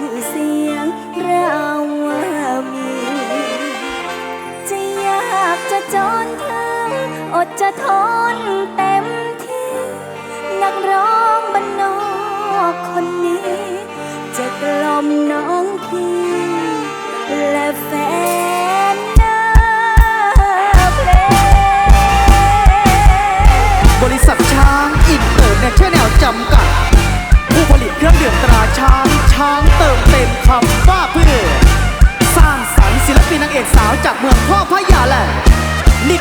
ชื่อเสียงเราว่ามี จะยากจะจนถึงอดจะทนเต็มที่ นักร้องบ้านนอกคนนี้ จะกล่อมน้องพี่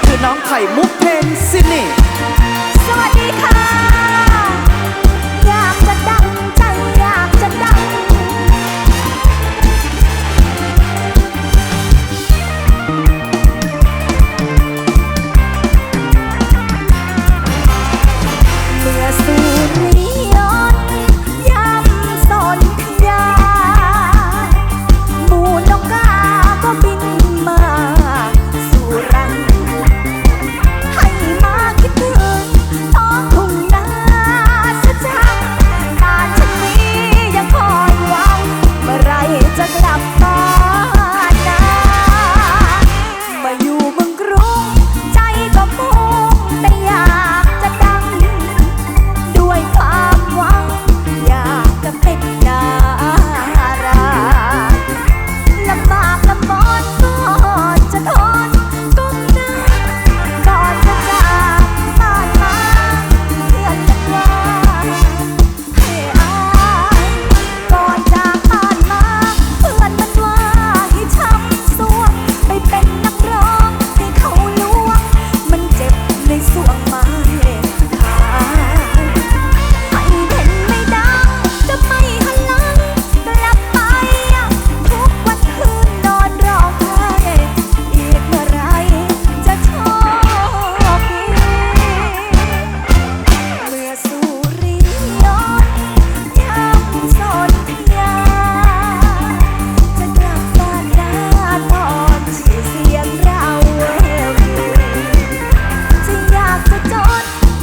คือน้องไข่มุกเพนซินี่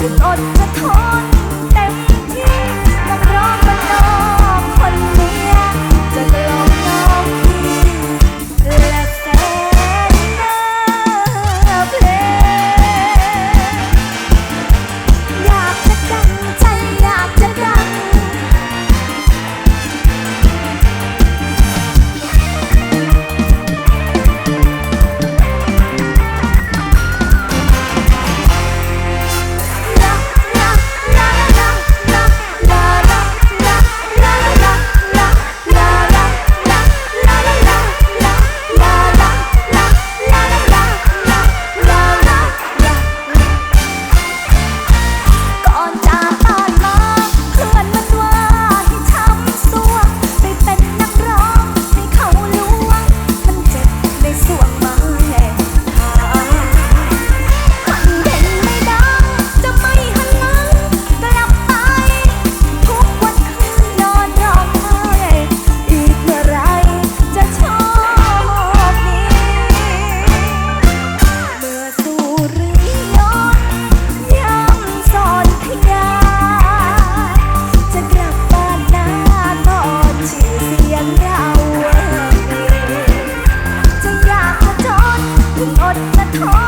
จะอดจะทน Oh!